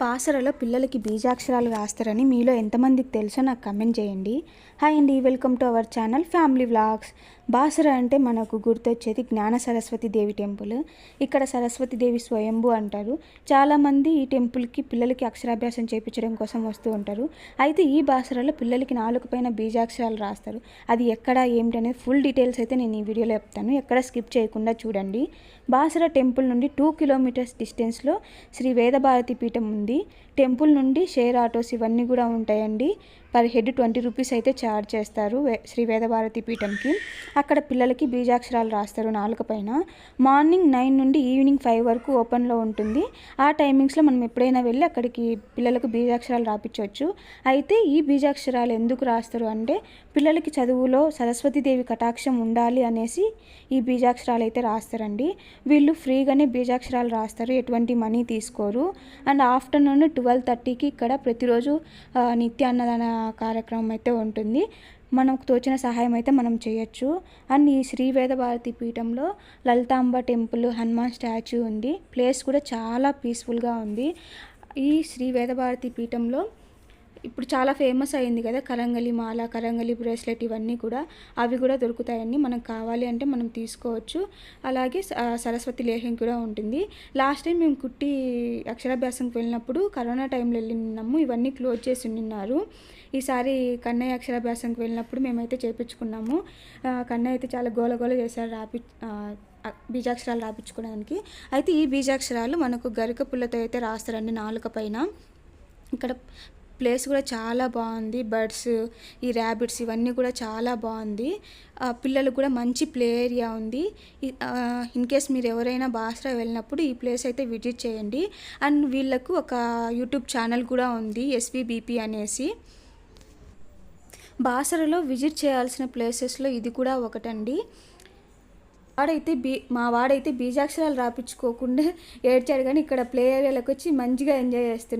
పాసరలో పిల్లలకి బీజాక్షరాలు రాస్తారని మీలో ఎంతమందికి తెలుసో నాకు కమెంట్ చేయండి. హాయ్ అండి welcome to our channel family vlogs Basara అంటే మనకు గుర్తొచ్చేది జ్ఞాన సరస్వతి దేవి టెంపుల్. ఇక్కడ సరస్వతి దేవి స్వయంభు అంటారు. చాలామంది ఈ టెంపుల్కి పిల్లలకి అక్షరాభ్యాసం చేయించడం కోసం వస్తూ ఉంటారు. అయితే ఈ బాసరలో పిల్లలకి నాలుగు పైన బీజాక్షరాలు రాస్తారు. అది ఎక్కడ ఏమిటనేది ఫుల్ డీటెయిల్స్ అయితే నేను ఈ వీడియోలో చెప్తాను. ఎక్కడ స్కిప్ చేయకుండా చూడండి. బాసర టెంపుల్ నుండి టూ కిలోమీటర్స్ డిస్టెన్స్లో శ్రీ వేదభారతి పీఠం ఉంది. టెంపుల్ నుండి షేర్ ఆటోస్ ఇవన్నీ కూడా ఉంటాయండి. పర్ హెడ్ ట్వంటీ రూపీస్ అయితే ఛార్జ్ చేస్తారు వే- శ్రీ వేదభారతి పీఠంకి. అక్కడ పిల్లలకి బీజాక్షరాలు రాస్తారు నాలుక పైన. మార్నింగ్ నైన్ నుండి ఈవినింగ్ ఫైవ్ వరకు ఓపెన్లో ఉంటుంది. ఆ టైమింగ్స్లో మనం ఎప్పుడైనా వెళ్ళి అక్కడికి పిల్లలకు బీజాక్షరాలు రాపించవచ్చు అయితే ఈ బీజాక్షరాలు ఎందుకు రాస్తారు అంటే పిల్లలకి చదువులో సరస్వతీదేవి కటాక్షం ఉండాలి అనేసి ఈ బీజాక్షరాలు అయితే రాస్తారండి. వీళ్ళు ఫ్రీగానే బీజాక్షరాలు రాస్తారు ఎటువంటి మనీ తీసుకోరు. అండ్ ఆఫ్టర్నూన్ ట్వెల్వ్ థర్టీకి ఇక్కడ ప్రతిరోజు నిత్య అన్నదాన కార్యక్రమం అయితే ఉంటుంది. మనకు తోచిన సహాయం అయితే మనం చేయొచ్చు. అండ్ ఈ శ్రీ వేదభారతి పీఠంలో లలితాంబ టెంపుల్ హనుమాన్ స్టాచ్యూ ఉంది. ప్లేస్ కూడా చాలా పీస్ఫుల్గా ఉంది. ఈ శ్రీ వేదభారతి పీఠంలో ఇప్పుడు చాలా ఫేమస్ అయింది కదా కరంగలి మాల కరంగలి బ్రేస్లెట్ ఇవన్నీ కూడా. అవి కూడా దొరుకుతాయండి మనకు కావాలి అంటే మనం తీసుకోవచ్చు. అలాగే స- సరస్వతి లేహం కూడా ఉంటుంది. లాస్ట్ టైం మేము కుట్టి అక్షరాభ్యాసంకి వెళ్ళినప్పుడు కరోనా టైంలో వెళ్ళినాము ఇవన్నీ క్లోజ్ చేసి ఉన్నారు ఈసారి కన్నయ్య అక్షరాభ్యాసంకి వెళ్ళినప్పుడు మేమైతే చేపించుకున్నాము. కన్నయ్య అయితే చాలా గోల గోల చేశారు రాపి బీజాక్షరాలు రాపించుకోవడానికి. అయితే ఈ బీజాక్షరాలు మనకు గరిక పుల్లతో అయితే రాస్తారండి నాలుక పైన. ఇక్కడ ప్లేస్ కూడా చాలా బాగుంది. బర్డ్స్ ఈ ర్యాబిట్స్ ఇవన్నీ కూడా చాలా బాగుంది. పిల్లలకు కూడా మంచి ప్లే ఏరియా ఉంది. ఇన్ కేస్ మీరు ఎవరైనా బాసరా వెళ్ళినప్పుడు ఈ ప్లేస్ అయితే విజిట్ చేయండి. అండ్ వీళ్ళకు ఒక యూట్యూబ్ ఛానల్ కూడా ఉంది ఎస్విబిపి అనేసి. బాసరలో విజిట్ చేయాల్సిన ప్లేసెస్లో ఇది కూడా ఒకటండి. వాడైతే బీ మా వాడైతే బీజాక్షరాలు రాపించుకోకుండా ఏడ్చాడు కానీ ఇక్కడ ప్లే ఏరియాలకు వచ్చి మంచిగా ఎంజాయ్ చేస్తున్నాడు